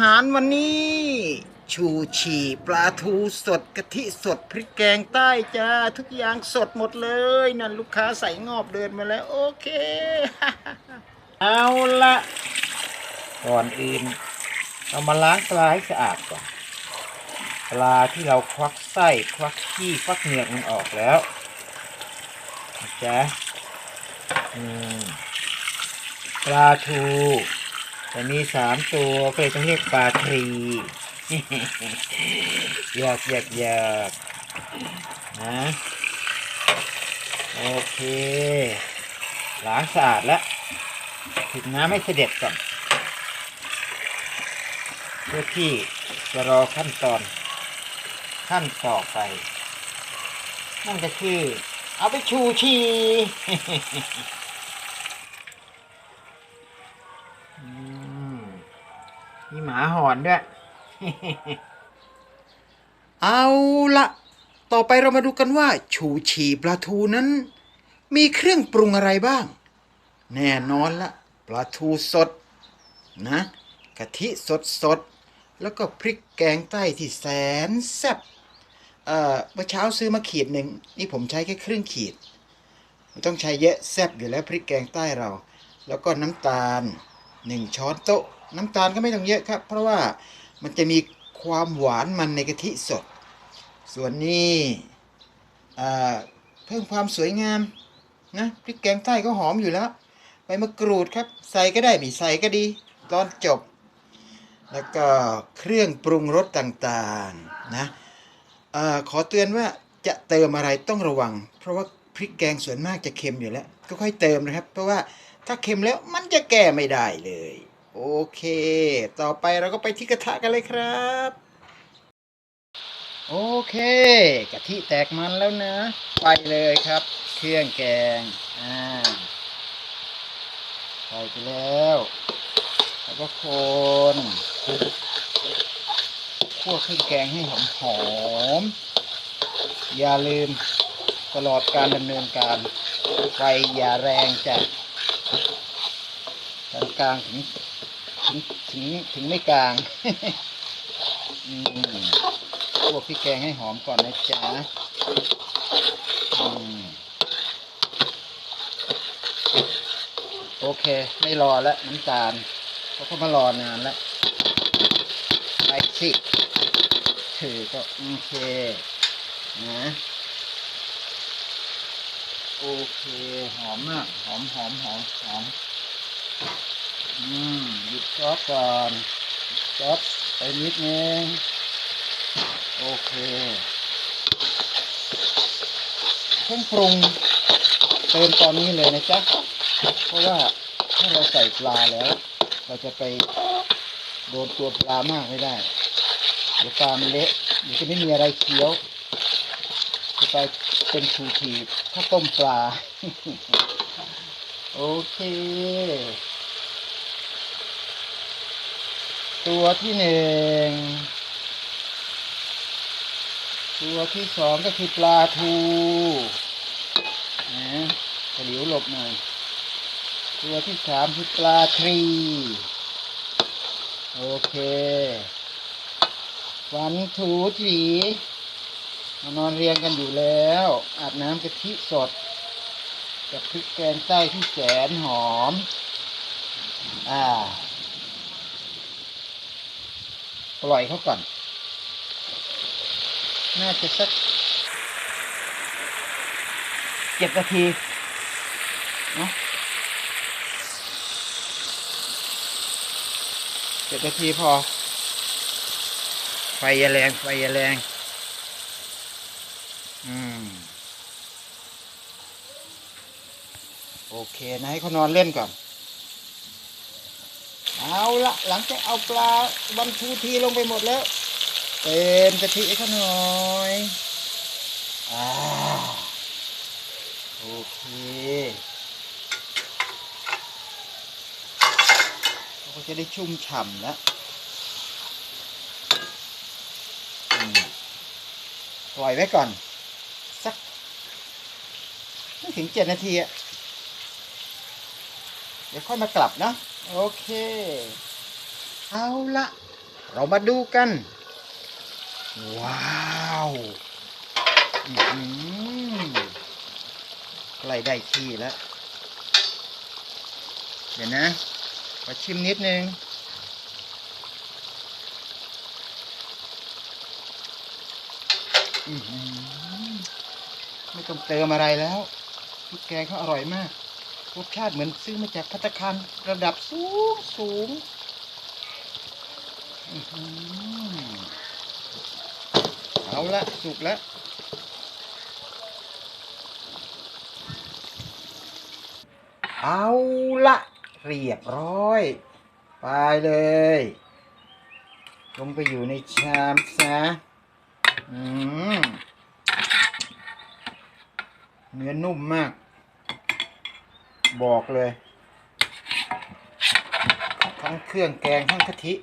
อาหารวันนี้ ชูชีปลาทูสดกะทิสดพริกแกงใต้จ้า ทุกอย่างสดหมดเลยนั่นลูกค้าใส่งอบเดินมาแล้ว โอเค เอาละก่อนอื่นเรามาล้างปลาให้สะอาดก่อนปลาที่เราควักไส้ควักขี้ควักเหงือกมันออกแล้วนะจ๊ะปลาทู แต่มีสามตัวก็เลยต้องเรียกปลาทรีอยากอยากอยากนะโอเคล้างสะอาดแล้วถึงน้ำให้เสด็จก่อนเพื่อที่จะรอขั้นตอน ขั้นต่อไปนั่นก็คือ เอาไปชูชี อืม มีหมาหอนด้วย เอาละต่อไปเรามาดูกันว่า ชูชีปลาทูนั้น มีเครื่องปรุงอะไรบ้าง แน่นอนละปลาทูสดนะกะทิสดสดแล้วก็พริกแกงใต้ที่แสนแซ่บเอ่อเมื่อเช้าซื้อมาขีดหนึ่งนี่ผมใช้แค่ครึ่งขีดไม่ต้องใช้เยอะแซ่บอยู่แล้วพริกแกงใต้เรา แล้วก็น้ำตาลหนึ่งช้อนโต๊ะ น้ำตาลก็ไม่ต้องเยอะครับ เพราะว่ามันจะมีความหวานมันในกะทิสด ส่วนนี้เพิ่มความสวยงามนะพริกแกงใต้ก็หอมอยู่แล้วใบมะกรูดครับ ใส่ก็ได้ไม่ใส่ก็ดี ตอนจบ แล้วก็เครื่องปรุงรสต่างๆนะอขอเตือนว่าจะเติมอะไรต้องระวัง เพราะว่าพริกแกงส่วนมากจะเค็มอยู่แล้ว ก็ค่อยเติมนะครับ เพราะว่าถ้าเค็มแล้วมันจะแก้ไม่ได้เลย โอเค ต่อไปเราก็ไปที่กระทะกันเลยครับ โอเค กะทิแตกมันแล้วนะ ไปเลยครับ เครื่องแกง อ่าใส่ไปแล้ว แล้วก็คนคั่วเครื่องแกงให้หอมหอมๆอย่าลืมตลอดการดำเนินการไฟอย่าแรงจ้ะกลางกลางๆถึง ถึงถึงถึงไม่กลางอืมคั่วพริกแกงให้หอมก่อนนะจ๊ะอืมโอเค ไม่รอแล้วน้ำตาลเขาก็มารอนานแล้วไปสิถือก็โอเค นะโอเค หอมมาก หอมหอมหอมหอม อืม หยิบซอสก่อนซอสไปนิดนึง โอเคเครื่องปรุงเติมตอนนี้เลยนะจ๊ะ เพราะว่าถ้าเราใส่ปลาแล้ว เราจะไปโดนตัวปลามากไม่ได้เดี๋ยวปลามันเละเดี๋ยวจะไม่มีอะไรเคี้ยวจะไปเป็นชูทีข้าวต้มปลา โอเค ตัวที่หนึ่งตัวที่สองก็คือปลาทูนะกระหลิวหลบหน่อยตัวที่สามคือปลาทรีโอเควันถูถีมานอนเรียงกันอยู่แล้ว อาบน้ำกะทิสด กับพริกแกงใต้ที่แสนหอม อ่า ปล่อยเขาก่อน น่าจะสักเจ็ดนาทีเนาะเจ็ดนาทีพอ ไฟย่แรง ไฟย่แรง อืม โอเคนะให้เขานอนเล่นก่อน เอาละหลังจากเอาปลาวันทูทีลงไปหมดแล้ว เติมกะทิให้เขาหน่อยอ่าโอเคเขาก็จะได้ชุ่มฉ่ำแล้วอืมปล่อยไว้ก่อน สักไม่ถึงเจ็ดนาทีอะเดี๋ยวค่อยมากลับนะ โอเค เอาละ เรามาดูกัน ว้าวอือใกล้ได้ที่แล้ว เดี๋ยวนะขอชิมนิดนึงอือหือไม่ต้องเติมอะไรแล้วพริกแกงเขาอร่อยมาก รสชาติเหมือนซื้อมาจากพัตตาคารระดับสูงสูงเอาละสุกแล้วเอาละเรียบร้อย ไปเลย ลงไปอยู่ในชามซะเนื้อนุ่มมาก บอกเลย ทั้งเครื่องแกงทั้งกะทิ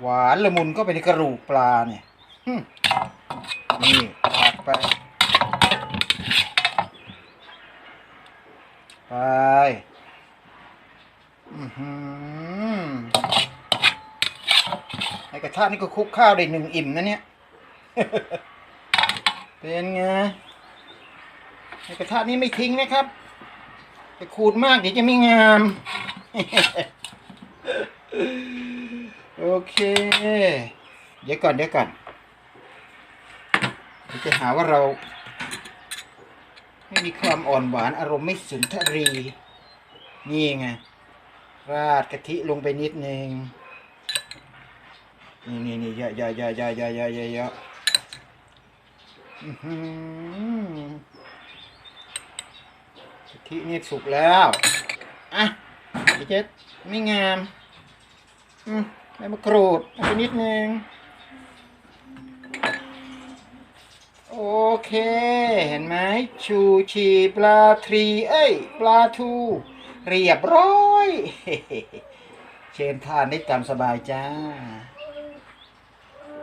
หวานละมุนก็ไปในกระดูกปลาเนี่ยนี่ตักไป ไปอือหือในกระทะนี่ก็คุกข้าวได้หนึ่งอิ่มนะเนี่ย เป็นไง ในกระทะนี้ไม่ทิ้งนะครับจะขูดมากเดี๋ยวจะไม่งาม โอเค เดี๋ยวก่อนเดี๋ยวก่อนจะหาว่าเรา ไม่มีความอ่อนหวานอารมณ์ไม่สุนทรี นี่ไง ราดกะทิลงไปนิดนึง นี่นี่นี่เยอะเยอะเยอะเยอะเยอะเยอะเยอะ กะทินี่สุกแล้ว อะเดี๋ยวเจ๊ไม่งาม อืมใบมะกรูดเอาไปนิดนึง โอเค เห็นไหม ชูชีปลาทรี เอ้ย ปลาทู เรียบร้อย เชิญทานได้ตามสบายจ้า